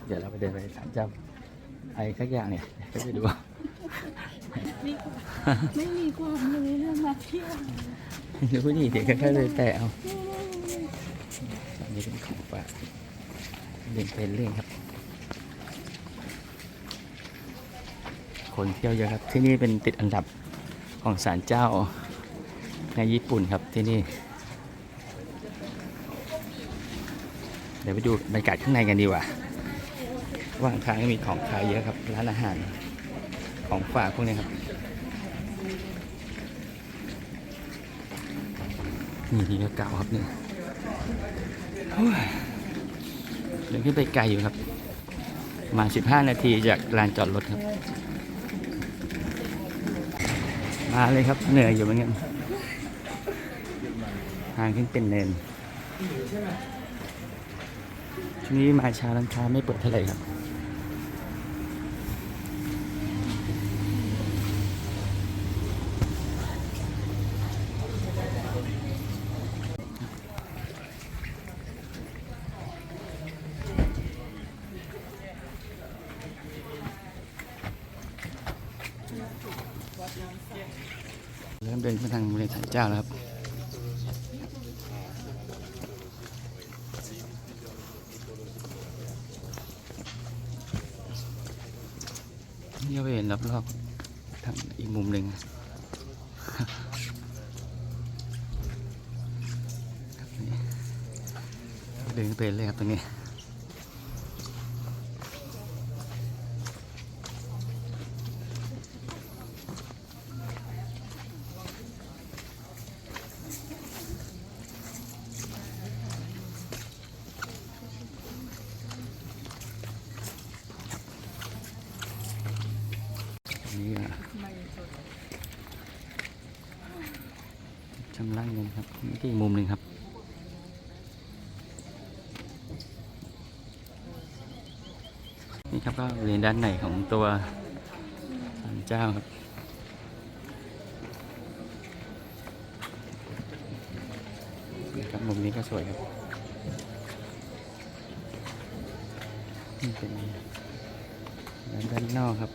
ครับ เดี๋ยวเราไปเดินไปศาลเจ้าอะไรสักอย่างเนี่ยก็ไปดูไม่มีความรู้เรื่องมาเที่ยวดูนี่เดี๋ยวก็แค่เลยแต่เอาอันนี้เป็นของฝากเล่นเป็นเล่นครับ คนเที่ยวเยอะครับ ที่นี่เป็นติดอันดับของศาลเจ้าในญี่ปุ่นครับที่นี่ เดี๋ยวไปดูบรรยากาศข้างในกันดีกว่าระห ว่างทางก็มีของขายเยอะครับ ร้านอาหารของฝากพวกนี้ครับนี่ที่เก่าครับเนี่ยโอ้ยเดินขึ้นไปไกลอยู่ครับ มา 15 นาทีจากลานจอดรถครับ มาเลยครับเหนื่อยอยู่เหมือนกันทางขึ้นเป็นเนินช่วงนี้มาช้าร้านค้าไม่เปิดเท่าไหร่ครับ ริ่มเดินขึ้นทางบริเวณศาลเจ้าแล้วครับนี่ก็ไปเห็นรอบๆทางอีกมุมหนึ่งครับนี่เดินไปเลยครับตรงนี้อะ ชำระเงินครับนี่ที่อีกมุมหนึ่งครับนี่ครับก็เรียนด้านในของตัวศาลเจ้าครับนี่ครับมุมนี้ก็สวยครับนี่เป็นด้านด้านนอกครับ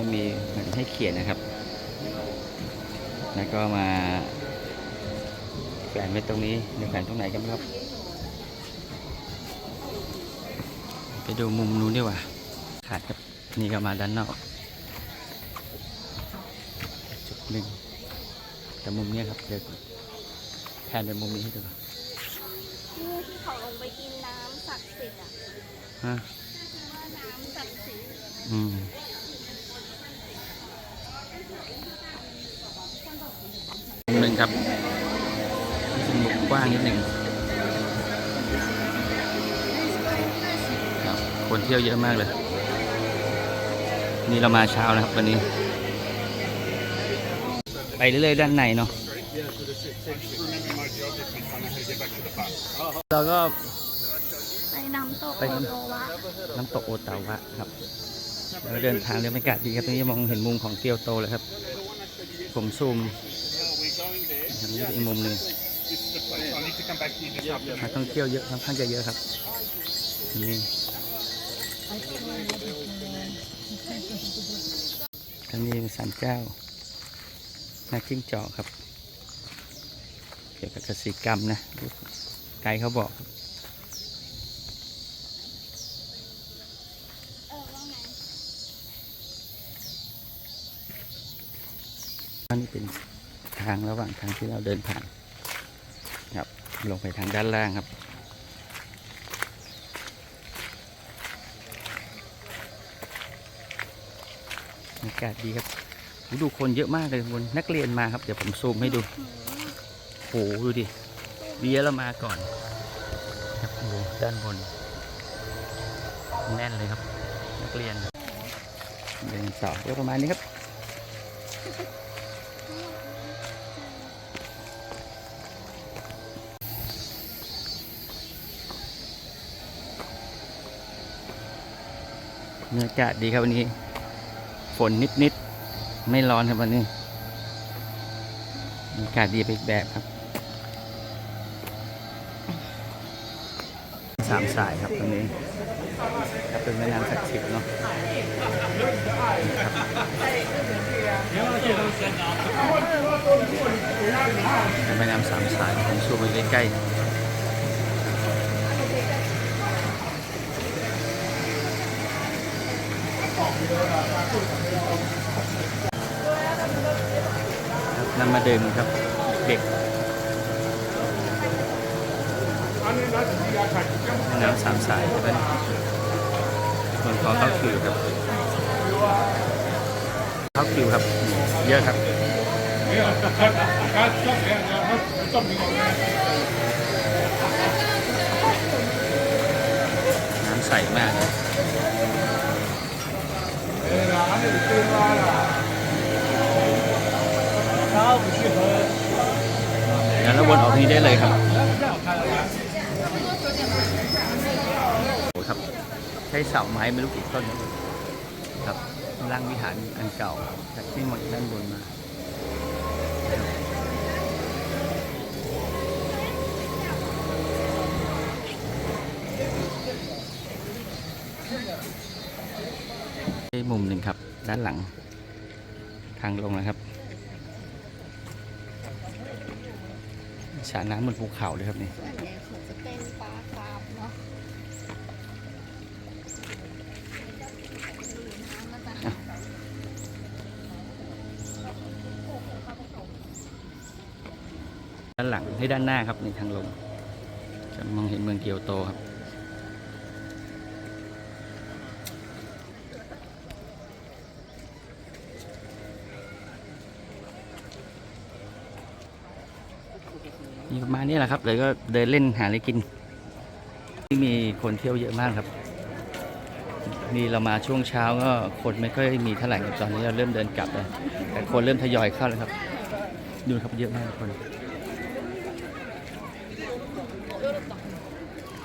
มีเหมือนให้เขียนนะครับ แล้วก็มาแขวนไว้ตรงนี้หรือแขวนตรงไหนกันครับ ไปดูมุมนู้นดีกว่า ขาดครับนี่ก็มาด้านนอก จุดหนึ่งแต่มุมเนี้ยครับเดี๋ยวแผนเป็นมุมนี้ให้ดูที่ที่เขาลงไปกินน้ำศักดิ์สิทธิ์อะฮะว่าน้ำศักดิ์สิทธิ์อืมหนึ่ง ครับเป็นมุมกว้างนิดหนึ่งครับคนเที่ยวเยอะมากเลย นี่เรามาเช้านะครับวันนี้ ไปเรื่อยๆด้านในเนาะเราก็ไปน้ำตกไปโอน้ำโตวะน้ำตกโอตาวะครับแล้วเดินทางเดินบรรยากาศดีครับตรงนี้มองเห็นมุมของเกียวโตเลยครับ ผมซูมทาง นี้เป็อีกมุมหนึ่งนักท่องเที่ยวเยอะค่อนข้างจะเยอะครับนี่ทางนี้เป็นศาลเจ้านักจิ้งจอกครับ เกี่ยวกับกสิกรรมนะไกด์เขาบอกอันนี้เป็น ทางระหว่างทางที่เราเดินผ่านครับ ลงไปทางด้านล่างครับ อากาศดีครับดูคนเยอะมากเลยบนนักเรียนมาครับ เดี๋ยวผมซูมให้ดูโหดูดิเบียเรามาก่อนครับดูด้านบน แน่นเลยครับ นักเรียนเดินต่อก็ประมาณนี้ครับ บรรยากาศดีครับวันนี้ ฝนนิดๆ ไม่ร้อนครับวันนี้บรรยากาศดีไปอีกแบบครับ สามสายครับตรงนี้ครับเป็นแม่น้ำศักดิ์สิทธิ์เนาะครับแม่น้ำสามสายผมชูไปใกล้ๆ นำมาเดินครับเด็กน้ำสามสายใช่ไหมคนขอเข้าคิวครับเข้าคิวครับ เยอะครับน้ำใสมาก เลยเดี๋ยวเราวนออกนี้ได้เลยครับโอ้ครับ ใช้เสาไม้ไม่รู้กี่ต้นครับร่างวิหารอันเก่าจากที่หมดด้านบนมาที่มุมหนึ่งครับ ด้านหลังทางลงนะครับ สระน้ำบนภูเขาเลยครับนี่ส่วนใหญ่เขาจะเป็นปลาคาร์ฟเนาะด้านหลังให้ด้านหน้าครับในทางลง จะมองเห็นเมืองเกียวโตครับีประมาณนี้แหละครับเลยก็เดินเล่นหาอะไรกินที่มีคนเที่ยวเยอะมากครับนี่เรามาช่วงเช้าก็คนไม่ค่อยมีเท่าไหร่ครับตอนนี้เราเริ่มเดินกลับแล้วแต่คนเริ่มทยอยเข้าแล้วครับ ดูครับเยอะมากคน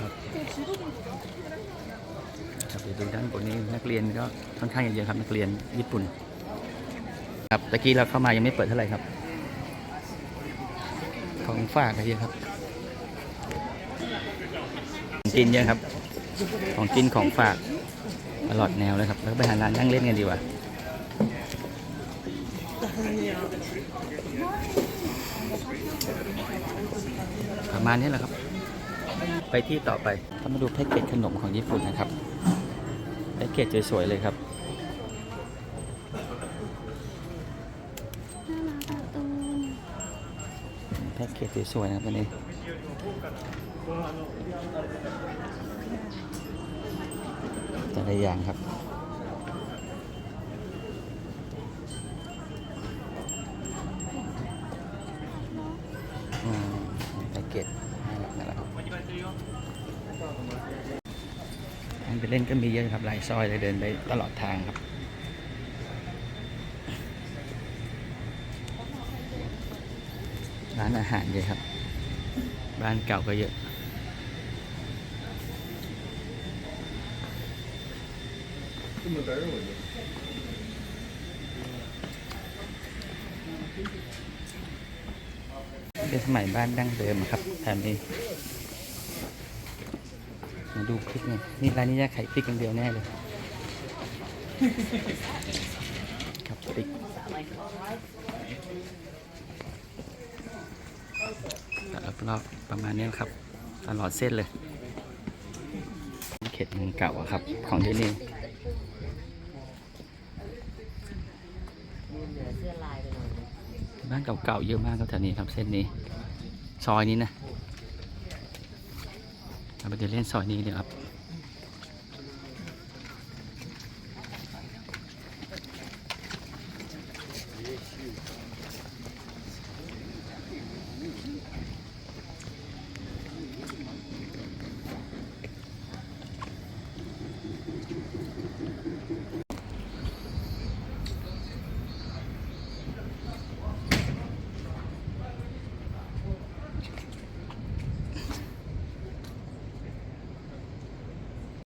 ครับเดี๋ยวดูด้านบนนี้นักเรียนก็ค่อนข้างเยอะครับนักเรียนญี่ปุ่น ครับตะกี้เราเข้ามายังไม่เปิดเท่าไหร่ครับ ของฝากก็เยอะครับของกินเยอะครับ ของกินของฝากตลอดแนวเลยครับ แล้วไปหาร้านนั่งเล่นกันดีกว่าประมาณนี้แหละครับ ไปที่ต่อไปเรามาดูแพ็กเกจขนมของญี่ปุ่นนะครับ แพ็กเกจสวยๆเลยครับ พ็กเกจสวยๆนะครับวันนี้แต่ละอย่างครับอืมแพ็กเกจน่ารักน่ารักางไปเล่นก็มีเยอะครับหลายซอยเลยเดินไปตลอดทางครับ ร้านอาหารเยอะครับ บ้านเก่าก็เยอะเป็นสมัยบ้านดั้งเดิมครับแถมนี้มาดูพริกนี่นี่ร้านนี้จะขายพริกอย่างเดียวแน่เลย ครับพริก รอบๆประมาณนี้ครับ ตลอดเส้นเลย เขตเมืองเก่าครับ ของที่นี่บ้านเก่าๆเยอะมากครับแถวนี้ครับเส้นนี้ ซอยนี้นะเราไปเดินเล่นซอยนี้เดี๋ยวครับ